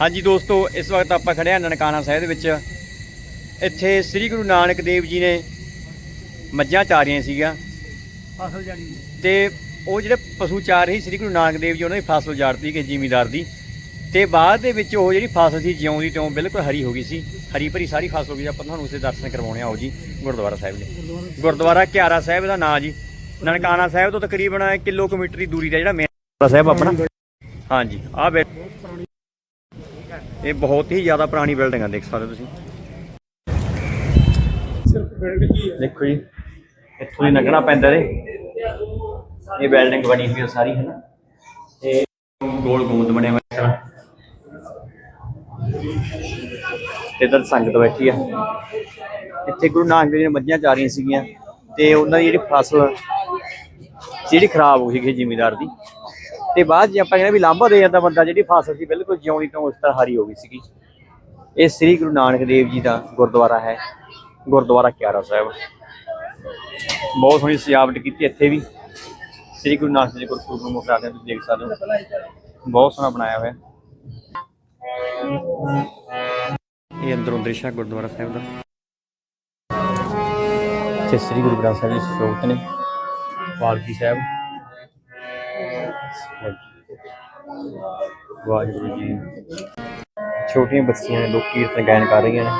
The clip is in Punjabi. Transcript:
ਹਾਂਜੀ ਦੋਸਤੋ ਇਸ ਵਕਤ ਆਪਾਂ ਖੜੇ ਹਾਂ ਨਨਕਾਣਾ ਸਾਹਿਬ ਦੇ ਵਿੱਚ। ਇੱਥੇ ਸ੍ਰੀ ਗੁਰੂ ਨਾਨਕ ਦੇਵ ਜੀ ਨੇ ਮੱਝਾਂ ਚਾਰੀਆਂ ਸੀਗੀਆਂ। ਫਸਲ ਜਾਣੀ ਤੇ ਉਹ ਜਿਹੜੇ ਪਸ਼ੂ ਚਾਰ ਸੀ ਸ੍ਰੀ ਗੁਰੂ ਨਾਨਕ ਦੇਵ ਜੀ ਉਹਨਾਂ ਦੀ ਫਸਲ ਉਜਾੜਤੀ ਕਿ ਜ਼ਿਮੀਦਾਰ ਦੀ। ਤੇ ਬਾਅਦ ਦੇ ਵਿੱਚ ਉਹ ਜਿਹੜੀ ਫਸਲ ਸੀ ਜਿਉਂ ਦੀ ਤਿਉਂ ਬਿਲਕੁਲ ਹਰੀ ਹੋ ਗਈ ਸੀ। ਹਰੀ ਭਰੀ ਸਾਰੀ ਫਸਲ ਹੋ ਗਈ। ਆਪਾਂ ਤੁਹਾਨੂੰ ਉਸੇ ਦਰਸ਼ਨ ਕਰਵਾਉਣੇ ਆਓ ਜੀ ਗੁਰਦੁਆਰਾ ਸਾਹਿਬ ਦੇ। ਗੁਰਦੁਆਰਾ ਕਿਆਰਾ ਸਾਹਿਬ ਦਾ ਨਾਂ ਜੀ। ਨਨਕਾਣਾ ਸਾਹਿਬ ਤੋਂ ਤਕਰੀਬਨ ਕਿਲੋਮੀਟਰ ਦੀ ਦੂਰੀ ਦਾ ਜਿਹੜਾ ਮੇਨ ਸਾਹਿਬ ਆਪਣਾ। ਹਾਂਜੀ ਆਹ ਬੈ ਬਹੁਤ ਪੁਰਾਣੀ ਇਹ ਬਹੁਤ ਹੀ ਜ਼ਿਆਦਾ ਪੁਰਾਣੀ ਬਿਲਡਿੰਗ ਆ, ਦੇਖ ਸਕਦੇ ਤੁਸੀਂ। ਦੇਖੋ ਜੀ, ਇੱਥੋਂ ਹੀ ਲੰਘਣਾ ਪੈਂਦਾ ਰੇ। ਇਹ ਬਿਲਡਿੰਗ ਬਣੀ ਹੋਈ ਹੈ ਸਾਰੀ ਹੈ ਨਾ ਤੇ ਗੋਲ ਗੋਂਦ ਬਣਿਆ ਹੋਇਆ ਇਸ ਤੇ ਇੱਧਰ ਸੰਗਤ ਬੈਠੀ ਆ। ਇੱਥੇ ਗੁਰੂ ਨਾਨਕ ਦੇਵ ਜੀ ਨੇ ਮੱਝਾਂ ਚਾਰੀਆਂ ਸੀਗੀਆਂ ਤੇ ਉਹਨਾਂ ਦੀ ਜਿਹੜੀ ਫਸਲ, ਜਿਹੜੀ ਖਰਾਬ ਹੋ ਗਈ ਜ਼ਿਮੀਦਾਰ ਦੀ ਤੇ ਬਾਅਦ ਜੇ ਆਪਾਂ ਕਹਿੰਦੇ ਵੀ ਲਾਂਭਾ ਦੇ ਜਾਂਦਾ ਬੰਦਾ ਜਿਹੜੀ ਫਸਲ ਸੀ, ਬਿਲਕੁਲ ਜਿਉਂ ਦੀ ਤੋਂ ਉਸ ਤਰ੍ਹਾਂ ਹਰੀ ਹੋ ਗਈ ਸੀਗੀ। ਇਹ ਸ੍ਰੀ ਗੁਰੂ ਨਾਨਕ ਦੇਵ ਜੀ ਦਾ ਗੁਰਦੁਆਰਾ ਹੈ, ਗੁਰਦੁਆਰਾ ਕਿਆਰਾ ਸਾਹਿਬ। ਬਹੁਤ ਸੋਹਣੀ ਸਜਾਵਟ ਕੀਤੀ ਇੱਥੇ ਵੀ। ਸ੍ਰੀ ਗੁਰੂ ਨਾਨਕ ਦੇਵ ਗੁਰਪੁਰਬ ਨੂੰ ਮੁਕਰਾ ਦੇ ਤੁਸੀਂ ਦੇਖ ਸਕਦੇ ਹੋ। ਬਹੁਤ ਸੋਹਣਾ ਬਣਾਇਆ ਹੋਇਆ। ਇਹ ਅੰਦਰੋਂ ਦ੍ਰਿਸ਼ ਹੈ ਗੁਰਦੁਆਰਾ ਸਾਹਿਬ ਦਾ। ਤੇ ਸ੍ਰੀ ਗੁਰੂ ਗ੍ਰੰਥ ਸਾਹਿਬ ਜੀ ਸਰੋਤ ਨੇ, ਪਾਲਕੀ ਸਾਹਿਬ। वाहगुरु जी। छोटिया बच्चिया लोग कीर्तन गायन कर रही ने